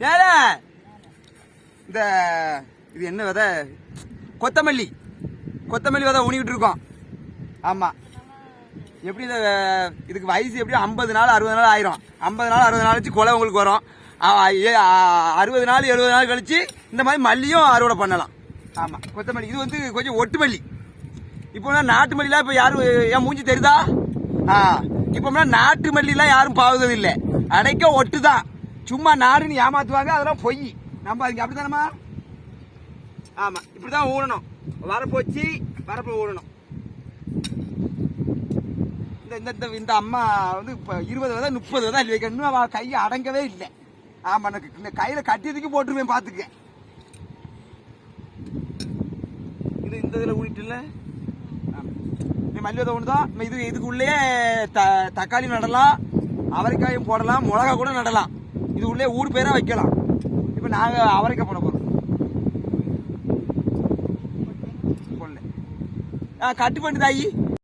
ஏல இந்த இது என்ன விதை? கொத்தமல்லி. கொத்தமல்லி விதை ஊனிக்கிட்டு இருக்கோம். ஆமாம் எப்படி இந்த இதுக்கு வயசு எப்படியும் ஐம்பது நாள் அறுபது நாள் ஆயிரும். ஐம்பது நாள் அறுபது நாள் வச்சு கொலை உங்களுக்கு வரும். அறுபது நாள் எழுபது நாள் கழிச்சு இந்த மாதிரி மல்லியும் அறுவடை பண்ணலாம். ஆமாம் கொத்தமல்லி. இது வந்து கொஞ்சம் ஒட்டு மல்லி இப்போ நாட்டு மல்லிலாம் இப்போ யாரும் என் மூஞ்சி தெரியுதா? ஆ. இப்போ நாட்டு மல்லிலாம் யாரும் பாவுறது இல்லை அடைக்க ஒட்டு தான் சும்மா நாடுன்னு ஏமாத்துவாங்க அதெல்லாம் பொய். நம்ம அதுக்கு அப்படித்தானம்மா? ஆமா இப்படிதான் ஊனணும் வரப்பு வரப்போச்சு வரப்பு ஊனணும் இந்த இந்த இந்த இந்த அம்மா வந்து இப்போ இருபது விதை முப்பது விதை அள்ளி வைக்கணும் இன்னும் அவள் கை அடங்கவே இல்லை. ஆமா எனக்கு இந்த கையில் கட்டியதுக்கு போட்டுருவேன் பார்த்துக்க இது இந்த இதில் ஊனிட்டு இல்லை நீ மல்லி விதை ஒன்று தான் இது இதுக்குள்ளேயே த தக்காளி நடலாம் அவரைக்காயும் போடலாம் மிளகா கூட நடலாம். இது உள்ளே ஊடு பேராக வைக்கலாம். இப்போ நாங்கள் அவரைக்காய் போட போகிறோம் ஆ கட்டு பண்ணு தாயி.